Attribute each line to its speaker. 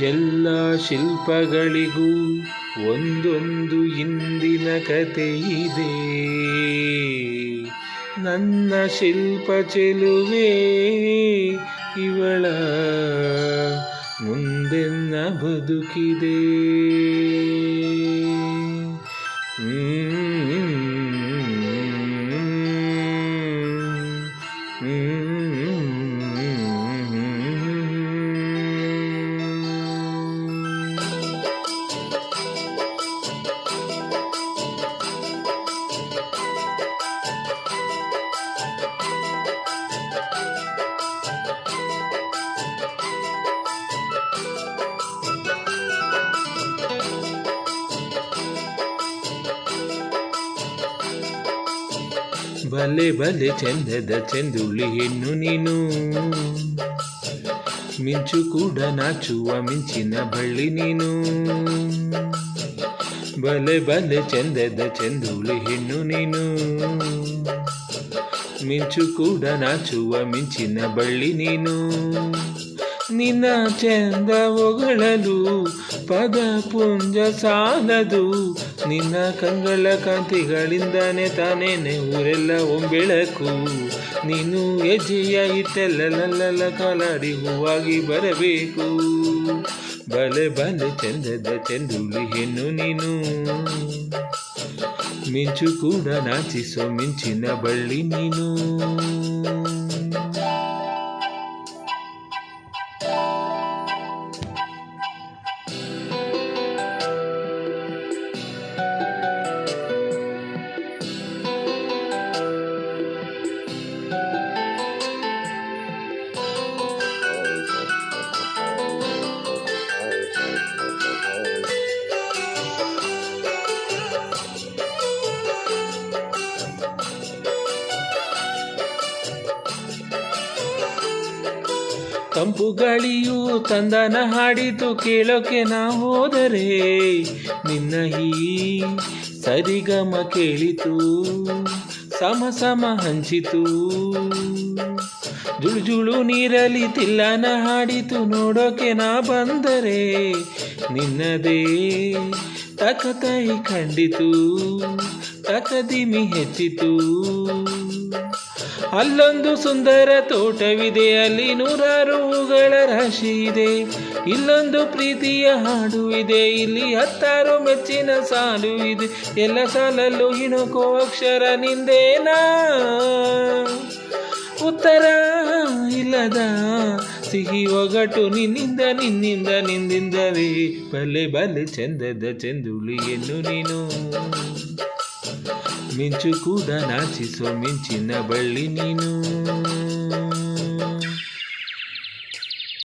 Speaker 1: ಎಲ್ಲ ಶಿಲ್ಪಗಳಿಗೂ ಒಂದೊಂದು ಇಂದಿನ ಕತೆ ಇದೆ. ನನ್ನ ಶಿಲ್ಪ ಚೆಲುವೆ ಇವಳ ಮುಂದೆನ್ನ ಬದುಕಿದೆ ಬಲೆ ಬಲೆ ಚಂದದ ಚೆಂದುಳ್ಳಿ ಹೆಣ್ಣು ನೀನು ಮಿಂಚು ಕೂಡ ನಾಚುವ ಮಿಂಚಿನ ಬಳ್ಳಿ ನೀನು ಬಲೆ ಬಲೆ ಚಂದದ ಚೆಂದುಳ್ಳಿ ಹೆಣ್ಣು ನೀನು ಮಿಂಚು ಕೂಡ ನಾಚುವ ಮಿಂಚಿನ ಬಳ್ಳಿ ನೀನು ನಿನ್ನ ಚಂದ ಹೊಗಳಲು ಪದ ಪುಂಜ ಸಾಲದು. ನಿನ್ನ ಕಂಗಳ ಕಾಂತಿಗಳಿಂದಾನೆ ತಾನೇನೆ ಊರೆಲ್ಲ ಒಂಬೆಳಕು. ನೀನು ಹೆಜ್ಜೆಯ ಇಟ್ಟೆಲ್ಲ ಕಾಲಾಡಿ ಹೂವಾಗಿ ಬರಬೇಕು. ಬಲೆ ಬಲೆ ಚಂದದ ಚೆಂದುಳಿ ಹೆಣ್ಣು ನೀನು. ಮಿಂಚು ಕೂಡ ನಾಚಿಸೋ ಮಿಂಚಿನ ಬಳ್ಳಿ ನೀನು. ತಂಪು ಗಾಳಿಯು ತಂದನ ಹಾಡಿತು ಕೇಳೋಕೆ ನಾ ಹೋದರೆ. ನಿನ್ನ ಹೀ ಸರಿಗಮ ಕೇಳಿತು, ಸಮ ಸಮ ಹಂಚಿತು. ಜುಳು ಜುಳು ನೀರಲಿ ತಿಲ್ಲನ ಹಾಡಿತು ನೋಡೋಕೆ ನಾ ಬಂದರೆ. ನಿನ್ನದೇ ತಕತಾಯಿ ಕಂಡಿತು ತಕದಿಮಿ ಹೆಚ್ಚಿತು. ಅಲ್ಲೊಂದು ಸುಂದರ ತೋಟವಿದೆ, ಅಲ್ಲಿ ನೂರಾರು ಹೂಗಳ ರಾಶಿ ಇದೆ. ಇಲ್ಲೊಂದು ಪ್ರೀತಿಯ ಹಾಡು ಇದೆ, ಇಲ್ಲಿ ಹತ್ತಾರು ಮೆಚ್ಚಿನ ಸಾಲು ಇದೆ. ಎಲ್ಲ ಸಾಲಲ್ಲೂ ಇಣುಕೋ ಅಕ್ಷರ ನಿಂದೇನಾ? ಉತ್ತರ ಇಲ್ಲದ ಸಿಹಿ ಒಗಟು ನಿನ್ನಿಂದ ನಿನ್ನಿಂದ ನಿಂದಿಂದಲೇ ಬಲೆ ಬಲೆ ಚಂದದ ಚೆಂದುಳಿಯನ್ನು ನೀನು. ಮಿಂಚು ಕೂಡ ನಾಚಿಸೋ ಮಿಂಚಿನ ಬಳ್ಳಿ ನೀನು